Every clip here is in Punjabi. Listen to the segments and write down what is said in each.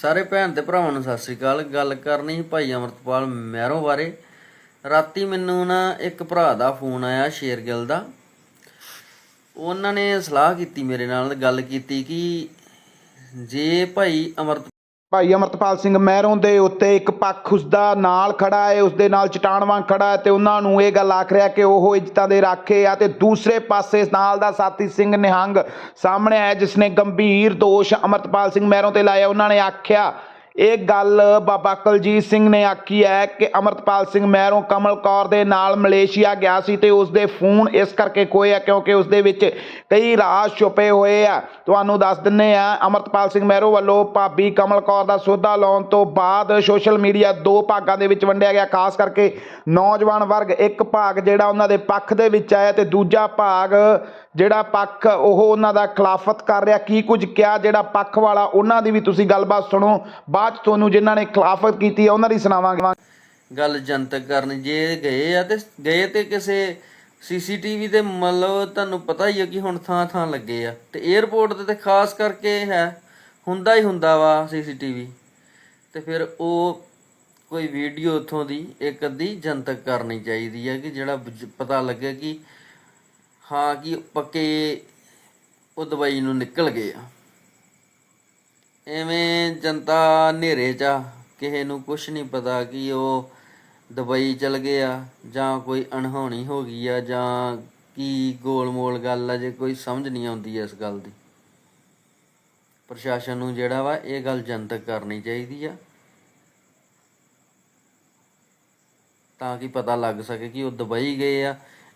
ਸਾਰੇ ਭੈਣ ਤੇ ਭਰਾਵਾਂ ਨੂੰ ਸਤਿ ਸ੍ਰੀ ਅਕਾਲ। ਗੱਲ ਕਰਨੀ ਸੀ ਭਾਈ ਅਮਰਤਪਾਲ ਮਹਿਰੋਂ ਬਾਰੇ। ਰਾਤੀ ਮੈਨੂੰ ਨਾ ਇੱਕ ਭਰਾ ਦਾ ਫੋਨ ਆਇਆ ਸ਼ੇਰਗਿੱਲ ਦਾ। ਉਹਨਾਂ ਨੇ ਸਲਾਹ ਕੀਤੀ ਮੇਰੇ ਨਾਲ, ਗੱਲ ਕੀਤੀ ਕਿ ਜੇ ਭਾਈ ਅਮਰਤ ਭਾਈ ਅਮਰਤਪਾਲ ਸਿੰਘ ਮਹਿਰੋਂ ਦੇ ਉੱਤੇ ਇੱਕ ਪੱਖ ਉਸਦਾ ਨਾਲ ਖੜਾ ਹੈ, ਉਸਦੇ ਨਾਲ ਚਟਾਨ ਵਾਂਗ ਖੜਾ ਹੈ ਤੇ ਉਹਨਾਂ ਨੂੰ ਇਹ ਗੱਲ ਆਖ ਰਿਹਾ ਕਿ ਉਹ ਇੱਜ਼ਤਾਂ ਦੇ ਰਾਖੇ ਆ ਤੇ ਦੂਸਰੇ ਪਾਸੇ ਨਾਲ ਦਾ ਸਾਥੀ ਸਿੰਘ ਨਿਹੰਗ ਸਾਹਮਣੇ ਆਇਆ ਜਿਸ ਨੇ ਗੰਭੀਰ ਦੋਸ਼ ਅਮਰਤਪਾਲ ਸਿੰਘ ਮਹਿਰੋਂ ਤੇ ਲਾਇਆ। ਉਹਨਾਂ ਨੇ ਆਖਿਆ ਇਹ ਗੱਲ ਬਾਬਾ ਕੁਲਜੀਤ ਸਿੰਘ ਨੇ ਆਖੀ ਹੈ ਕਿ ਅਮਰਤਪਾਲ ਸਿੰਘ ਮਹਿਰੋਂ ਕਮਲ ਕੌਰ ਦੇ ਨਾਲ ਮਲੇਸ਼ੀਆ ਗਿਆ ਸੀ ਤੇ ਉਸ ਦੇ ਫੋਨ ਇਸ ਕਰਕੇ ਖੋਏ ਆ ਕਿਉਂਕਿ ਉਸ ਦੇ ਵਿੱਚ ਕਈ ਰਾਜ਼ ਛੁਪੇ ਹੋਏ ਆ। ਤੁਹਾਨੂੰ ਦੱਸ ਦਿੰਨੇ ਆ, ਅਮਰਤਪਾਲ ਸਿੰਘ ਮਹਿਰੋਂ ਵੱਲੋਂ ਭਾਬੀ ਕਮਲ ਕੌਰ ਦਾ ਸੌਦਾ ਲਾਉਣ ਤੋਂ ਬਾਅਦ ਸੋਸ਼ਲ ਮੀਡੀਆ ਦੋ ਭਾਗਾਂ ਦੇ ਵਿੱਚ ਵੰਡਿਆ ਗਿਆ, ਖਾਸ ਕਰਕੇ ਨੌਜਵਾਨ ਵਰਗ। ਇੱਕ ਭਾਗ ਜਿਹੜਾ ਉਹਨਾਂ ਦੇ ਪੱਖ ਦੇ ਵਿੱਚ ਆਇਆ ਤੇ ਦੂਜਾ ਭਾਗ ਜਿਹੜਾ ਪੱਖ ਉਹ ਉਹਨਾਂ ਦਾ ਖਿਲਾਫਤ ਕਰ ਰਿਹਾ। ਕੀ ਕੁਝ ਕਿਹਾ? ਜਿਹੜਾ ਪੱਖ ਵਾਲਾ, ਉਹਨਾਂ ਦੀ ਵੀ ਤੁਸੀਂ ਗੱਲਬਾਤ ਸੁਣੋ। ਬਾਅਦ 'ਚ ਤੁਹਾਨੂੰ ਜਿਨ੍ਹਾਂ ਨੇ ਖਿਲਾਫਤ ਕੀਤੀ ਹੈ ਉਹਨਾਂ ਦੀ ਸੁਣਾਵਾਂਗੇ। ਗੱਲ ਜਨਤਕ ਕਰਨ ਜੇ ਗਏ ਆ ਤੇ ਗਏ ਤੇ ਕਿਸੇ ਸੀਸੀਟੀਵੀ ਤੇ ਮਤਲਬ ਤੁਹਾਨੂੰ ਪਤਾ ਹੀ ਹੈ ਕਿ ਹੁਣ ਥਾਂ ਥਾਂ ਲੱਗੇ ਆ। ਤੇ 에어ਪੋਰਟ ਤੇ ਤੇ ਖਾਸ ਕਰਕੇ ਹੈ, ਹੁੰਦਾ ਹੀ ਹੁੰਦਾ ਵਾ ਸੀਸੀਟੀਵੀ। ਤੇ ਫਿਰ ਉਹ ਕੋਈ ਵੀਡੀਓ ਉਥੋਂ ਦੀ, ਇੱਕ ਅੱਧੀ ਜਨਤਕ ਕਰਨੀ ਚਾਹੀਦੀ ਹੈ ਕਿ ਜਿਹੜਾ ਪਤਾ ਲੱਗੇ ਕਿ ਹਾਂ ਕਿ ਪੱਕੇ ਉਹ ਦਵਾਈ ਨੂੰ ਨਿਕਲ ਗਏ ਆ। ਐਵੇਂ ਜਨਤਾ ਹਨੇਰੇ ਚ ਆ, ਕਿਸੇ ਨੂੰ ਕੁਝ ਨਹੀਂ ਪਤਾ ਕਿ ਉਹ ਦੁਬਈ ਚਲ ਗਏ ਆ ਜਾਂ ਕੋਈ ਅਣਹੋਣੀ ਹੋ ਗਈ ਆ ਜਾਂ ਕੀ ਗੋਲਮੋਲ ਗੱਲ ਆ ਜੇ ਕੋਈ ਸਮਝ ਨਹੀਂ ਆਉਂਦੀ ਇਸ ਗੱਲ ਦੀ। ਪ੍ਰਸ਼ਾਸਨ ਨੂੰ ਜਿਹੜਾ ਵਾ ਇਹ ਗੱਲ ਜਨਤਕ ਕਰਨੀ ਚਾਹੀਦੀ ਆ ਤਾਂ ਕਿ ਪਤਾ ਲੱਗ ਸਕੇ ਕਿ ਉਹ ਦੁਬਈ ਗਏ ਆ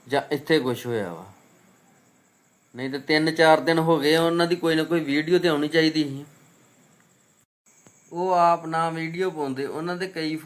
ਜਾਂ ਇੱਥੇ ਕੁਝ ਹੋਇਆ ਵਾ। ਨਹੀਂ ਤੇ 3-4 ਦਿਨ ਹੋ ਗਏ ਉਹਨਾਂ ਦੀ ਕੋਈ ਨਾ ਕੋਈ ਵੀਡੀਓ ਤੇ ਆਉਣੀ ਚਾਹੀਦੀ ਸੀ। ਉਹ ਆਪ ਨਾ ਵੀਡੀਓ ਪਾਉਂਦੇ ਉਹਨਾਂ ਦੇ ਕਈ